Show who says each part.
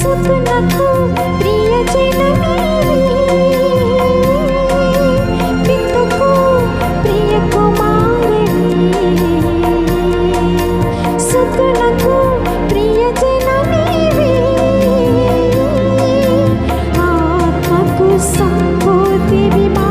Speaker 1: Supernatural Prithvi